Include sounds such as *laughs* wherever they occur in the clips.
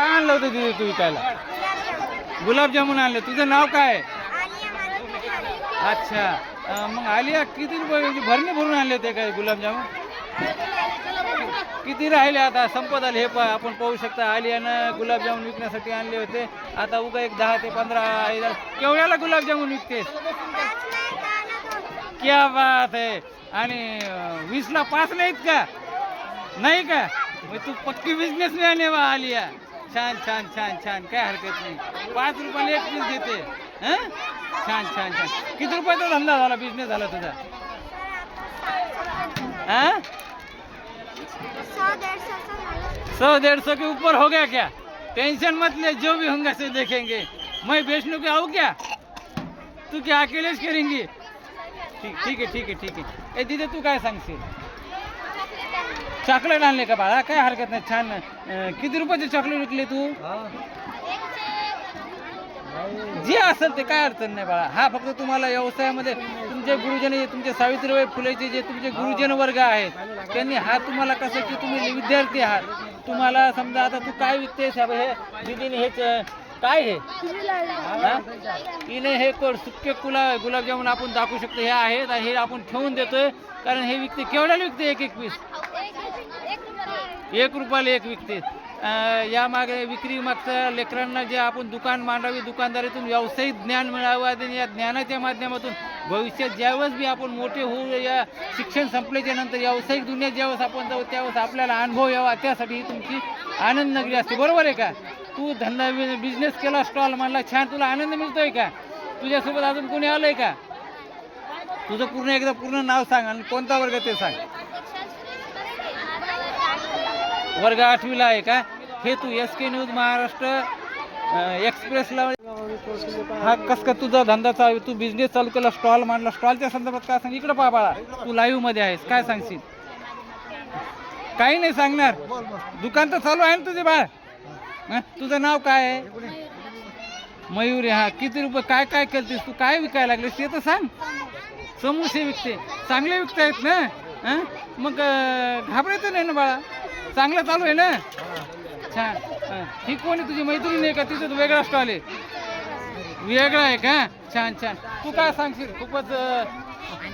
काय आणलं होतं तिथे तू विकायला? गुलाबजामुन आणलं. तुझं नाव काय? अच्छा. अं, मग आलिया किती रुपये म्हणजे भरणे भरून आणले होते काय गुलाबजामुन? किती राहिले आता? संपत आले. हे पा आपण पाहू शकता आलियानं गुलाबजामुन विकण्यासाठी आणले होते. आता उगा एक दहा ते पंधरा केवढ्याला गुलाबजामुन विकतेस? क्या बात आहे. आणि अं, वीसला पाच नाहीत का? नाही का? मग तू पक्की बिझनेस मॅन आहे बा आलिया. छान छान छान छान. काय हरकत नाही. पाच रुपयाला एक पीस देते. हं? छान छान छान. किती रुपयाचा धंदा झाला? बिझनेस झाला तुझा. हा? सौ डेढ़ सौ के ऊपर हो गया क्या? टेंशन मत ले, जो भी होंगे से देखेंगे. मैं बेचने के आऊँ क्या? तू क्या अकेलेच करेंगी? ठीक आहे ठीक आहे ठीक आहे ए तिथे तू काय सांगशील? चॉकलेट आणले का बाळा? काय हरकत नाही छान अं, किती रुपयाचे चॉकलेट विकले तू? जे असेल ते काय अडचण नाही बाळा. हा फक्त तुम्हाला व्यवसायामध्ये तुमचे गुरुजन तुमचे सावित्रीबाई फुलेचे जे तुमचे गुरुजन वर्ग आहेत त्यांनी हा तुम्हाला कसं की तुम्ही विद्यार्थी आहात. तुम्हाला समजा आता तू काय विकतेस? अब हे दीदीने हे च- काय हे? हा? हिने हे कोड सुक्के गुला गुलाबजामुन आपण दाखवू शकतो. हे आहेत आणि हे आपण ठेवून देतोय. कारण हे विकते केवढ्याला विकते एक एक पीस? एक रुपयाला एक विकते. यामागे विक्री मागचं लेकरांना जे आपण दुकान मांडावी दुकानदारीतून व्यावसायिक ज्ञान मिळावं आणि या ज्ञानाच्या माध्यमातून भविष्यात ज्यावेळेस बी आपण मोठे होऊ या शिक्षण संपल्याच्या नंतर व्यावसायिक दुनियेत ज्यावेळेस आपण जाऊ त्यावेळेस आपल्याला अनुभव यावा त्यासाठी तुमची आनंद नगरी असते. बरोबर आहे का? तू धंदा बिझनेस केला स्टॉल मांडला छान तुला आनंद मिळतोय का? तुझ्यासोबत अजून कोणी आलंय का? तुझं पूर्ण एकदा पूर्ण नाव सांग आणि कोणता वर्ग ते सांग. वर्ग आठवीला आहे का? हे तू एस के न्यूज महाराष्ट्र एक्सप्रेसला हा कस का तुझा धंदा चालू तू बिझनेस चालू केला स्टॉल मांडला. स्टॉलच्या संदर्भात काय सांग इकडे पहा बाळा तू लाईव्हमध्ये आहेस. काय सांगशील? काही नाही सांगणार. दुकान तर चालू आहे ना तुझे बाळ. तुझं नाव काय आहे? मयुरी हा किती रुपये काय काय करतेस तू काय विकायला लागलेस? ते तर सांग. समोसे विकते. चांगले विकतायत ना? मग घाबरायचं नाही ना बाळा? चांगलं चालू आहे ना? छान. हं. कोणी तुझी मैत्रीण आहे का? तिथं वेगळा स्टॉल आहे. वेगळा आहे का? छान छान. तू काय सांगशील? खूपच अं,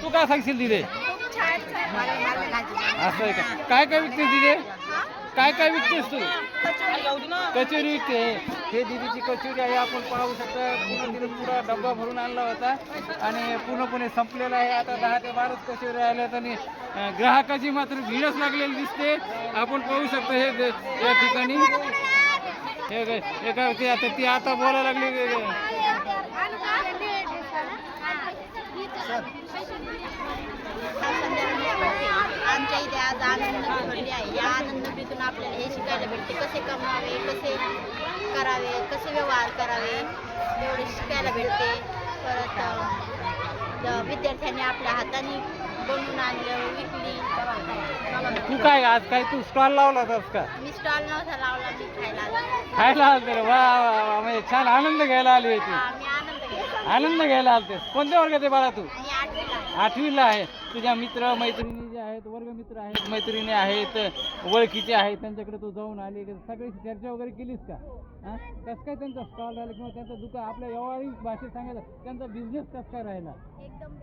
तू काय सांगशील तिथे असं आहे का? काय काय विकते तिथे काय काय विकतेस तू? कचोरी. विकते हे दिदीची कचोरी आहे आपण पाहू शकता. पूर्ण तिने पुरा डब्बा भरून आणला होता. आणि पूर्णपणे संपलेला आहे. आता दहा ते बाराच कचोरी राहिल्यात आणि ग्राहकाची मात्र भीडच लागलेली दिसते. आपण पाहू शकतो हे या ठिकाणी. हे एका ते आता ती आता बोलायला लागली. आमच्या इथे आज आनंद आहे. या आनंद मिळून आपल्याला हे शिकायला भेटते. कसे कमावे कसे करावे कसे व्यवहार करावे एवढे शिकायला भेटते. परत विद्यार्थ्यांनी आपल्या हाताने बनवून आणलं विकली. तू काय आज काय तू स्टॉल लावला होतास का? मी स्टॉल नव्हता लावला मी खायला. खायला आलते वा वा म्हणजे छान आनंद घ्यायला आली होती. मी आनंद घेतला. आनंद घ्यायला आलतेस. कोणत्या वर्गात आहे बाळा तू? आठवीला. आहे. आठवीला आहे. तुझ्या मित्र मैत्रिणी आहेत वर्गमित्र आहेत मैत्रिणी आहेत ओळखीचे आहेत त्यांच्याकडे तू जाऊन आली सगळी चर्चा वगैरे केलीस का? हां? कसं काय त्यांचा स्टॉल राहिला किंवा त्यांचं दुकान आपल्या व्यावहारिक भाषेत सांगायचं त्यांचा बिझनेस कसं काय राहिला? एकदम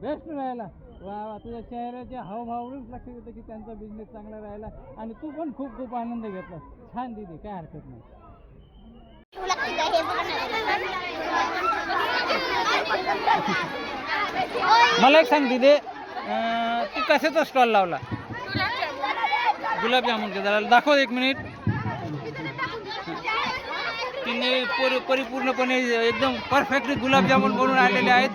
बेस्ट राहिला? वा वा तुझ्या चेहऱ्याच्या हावभावावरूनच लक्षात येतं की त्यांचा बिझनेस चांगला राहिला आणि तू पण खूप खूप आनंद घेतला छान दिदी काय हरकत नाही. *laughs* मला एक सांग दिदे तू कशाचा स्टॉल लावला? गुलाबजामुन के जरा दाखव एक मिनिट तिने परि परिपूर्णपणे एकदम परफेक्टली गुलाबजामुन बनवून आलेले आहेत.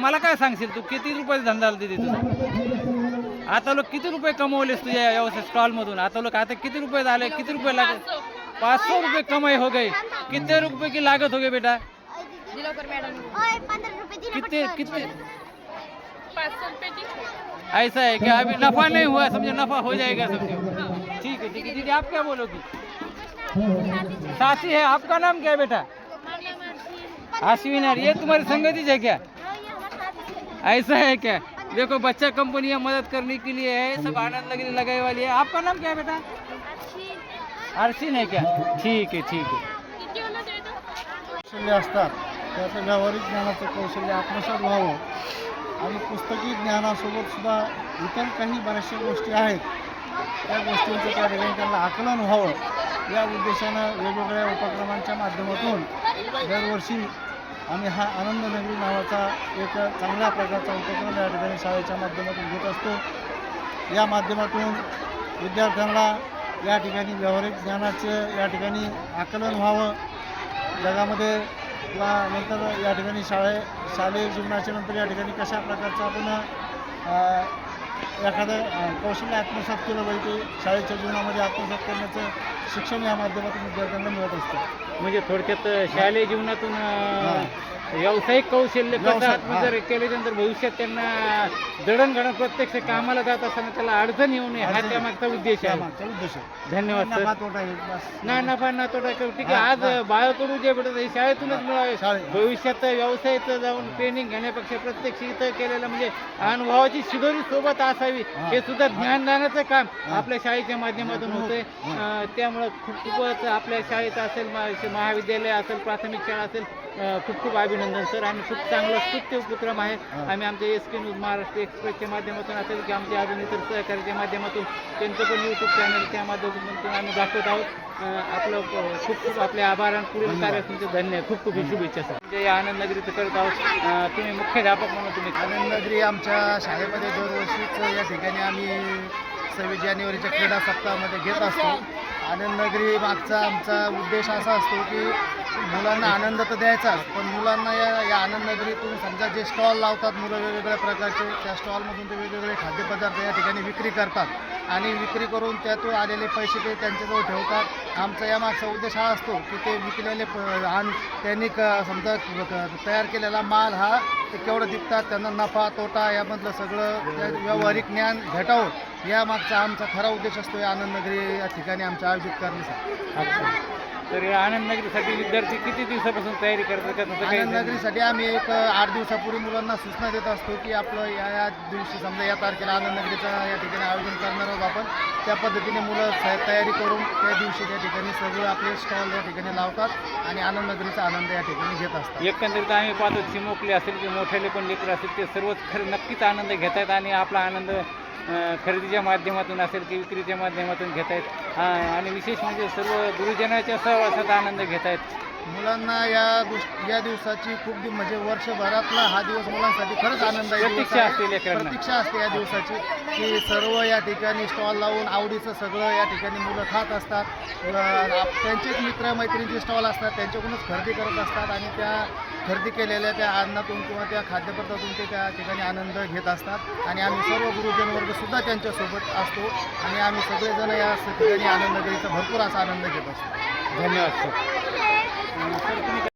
मला काय सांगशील तू? किती रुपयाचा धंदा आला दिदी तुझा? आता लोक किती रुपये कमवलेस तुझ्या व्यवसाय स्टॉलमधून आता लोक आता किती रुपये झाले? किती रुपये लागत पाच सौ रुपये कमाई हो गई. कितने रुपये की लागत हो गई बेटा? कितने कितने ऐसा है क्या? अभी नफा नहीं हुआ समझो नफा हो जाएगा समझो। ठीक है ठीक है। दीदी आप क्या बोलोगी? साथी है आपका नाम क्या है बेटा? आश्विन ये तुम्हारी संगति है क्या? ऐसा है क्या? देखो बच्चा कंपनियाँ मदद करने के लिए है सब आनंद लगने लगाए वाली है। आपका नाम क्या है बेटा? आरसी नाही क्या? ठीक है ठीक है। कौशल्य असतात त्याचं व्यावहारिक ज्ञानाचं कौशल्य आत्मसात व्हावं. आणि पुस्तकी ज्ञानासोबत सुद्धा इतर काही बऱ्याचशा गोष्टी आहेत. त्या गोष्टींचं त्या ठिकाणी त्यांना आकलन व्हावं. या उद्देशानं वेगवेगळ्या उपक्रमांच्या माध्यमातून दरवर्षी आम्ही हा आनंद नगरी नावाचा एक चांगल्या प्रकारचा उपक्रम या ठिकाणी शाळेच्या माध्यमातून घेत असतो. या माध्यमातून विद्यार्थ्यांना या ठिकाणी व्यावहारिक ज्ञानाचं या ठिकाणी आकलन व्हावं. जगामध्ये किंवा नंतर या ठिकाणी शाळे शालेय जीवनाच्या नंतर या ठिकाणी कशा प्रकारचं आपण एखादं कौशल्य आत्मसात केलं पाहिजे शाळेच्या जीवनामध्ये आत्मसात करण्याचं शिक्षण या माध्यमातून विद्यार्थ्यांना मिळत असतं? म्हणजे थोडक्यात शालेय जीवनातून व्यावसायिक कौशल्य कसं व्यवसाय, आत्म जर केल्यानंतर भविष्यात त्यांना दडणघडण प्रत्यक्ष कामाला जात असताना त्याला अडचण येऊ नये हा त्यामागचा उद्देश आहे उद्देश आहे. धन्यवाद सर आहे. ना नफा ना तोटा करू. ठीक आहे आज. बाळकडू जे भेटत आहे शाळेतूनच मिळावे भविष्यात व्यवसायात जाऊन ट्रेनिंग घेण्यापेक्षा प्रत्यक्ष इथं केलेलं म्हणजे अनुभवाची शिदोरी सोबत असावी हा. हे सुद्धा ज्ञानदानाचं काम. आपल्या शाळेच्या माध्यमातून होतंय हा. अं, त्यामुळं खूप खूपच आपल्या शाळेत असेल महाविद्यालय असेल प्राथमिक शाळा असेल खूप खूप अभिनंदन सर. आणि खूप चांगला स्तुत्य उपक्रम आहे. आम्ही आमच्या एस के न्यूज महाराष्ट्र एक्सप्रेसच्या माध्यमातून असेल की आमच्या अजून इतर सहकार्याच्या माध्यमातून त्यांचं पण यूट्यूब चॅनल त्या माध्यमातून आम्ही दाखवत आहोत. आपलं खूप खूप आपले आभार आणि पुढील कार्य तुमचे धन्य. खूप खूप शुभेच्छा सर. म्हणजे या आनंद नगरीचं करत आहोत. तुम्ही मुख्याध्यापक म्हणून तुम्ही आनंदनगरी आमच्या शाळेमध्ये दरवर्षीच या ठिकाणी आम्ही सव्वीस जानेवारीच्या क्रीडा सप्ताहामध्ये घेत असतो. आनंदनगरी मागचा आमचा उद्देश असा असतो की मुलांना आनंद तर द्यायचाच पण मुलांना या या आनंदनगरीतून समजा जे स्टॉल लावतात मुलं वेगवेगळ्या प्रकारचे त्या स्टॉलमधून ते वेगवेगळे खाद्यपदार्थ या ठिकाणी विक्री करतात. आणि विक्री करून त्यातून आलेले पैसे ते त्यांच्याजवळ ठेवतात. आमचा या मागचा उद्देश हा असतो की ते विकलेले प त्यांनी क समजा क- तयार केलेला माल हा ते केवढं विकतात त्यांना नफा तोटा यामधलं सगळं व्यावहारिक ज्ञान भेटावं. या मागचा आमचा खरा उद्देश असतो या आनंदनगरी या ठिकाणी आमच्या आयोजित करण्याचा तर या आनंद नगरीसाठी विद्यार्थी किती दिवसापासून तयारी करतात का तसं काही आनंदनगरीसाठी आम्ही एक आठ दिवसापूर्वी मुलांना सूचना देत असतो की आपलं या या दिवशी समजा या तारखेला आनंदनगरीचं या ठिकाणी आयोजन करणार आहोत आपण. त्या पद्धतीने मुलं स- तयारी करून त्या दिवशी त्या ठिकाणी सगळं आपले स्टॉल या ठिकाणी लावतात आणि आनंदनगरीचा आनंद या ठिकाणी घेत असतात. एकंदरीत आम्ही पाहतो चिमोकले असेल की मोठेले पण लेकर असेल ते सर्वच खरं नक्कीच आनंद घेत आहेत आणि आपला आनंद खरेदीच्या माध्यमातून असेल की विक्रीच्या माध्यमातून घेत आहेत आणि विशेष म्हणजे सर्व गुरुजनाच्या सहवासात आनंद घेत आहेत मुलांना या गोष्ट या दिवसाची खूप म्हणजे वर्षभरातला हा दिवस मुलांसाठी खरंच दिवस प्रतीक्षा. असते. प्रतीक्षा असते या दिवसाची की सर्व या ठिकाणी स्टॉल लावून आवडीचं सगळं या ठिकाणी मुलं खात असतात त्यांचेच मित्र मैत्रिणीचे स्टॉल असतात त्यांच्याकडूनच खरेदी करत असतात आणि त्या खरेदी केलेल्या त्या अन्नातून किंवा त्या खाद्यपदार्थातून ते त्या ठिकाणी आनंद घेत असतात. आणि आम्ही सर्व गुरुजन वर्ग सुद्धा त्यांच्यासोबत असतो. आणि आम्ही सगळेजण या ठिकाणी आनंदगिरीचा भरपूर असा आनंद घेत असतो. धन्यवाद सर.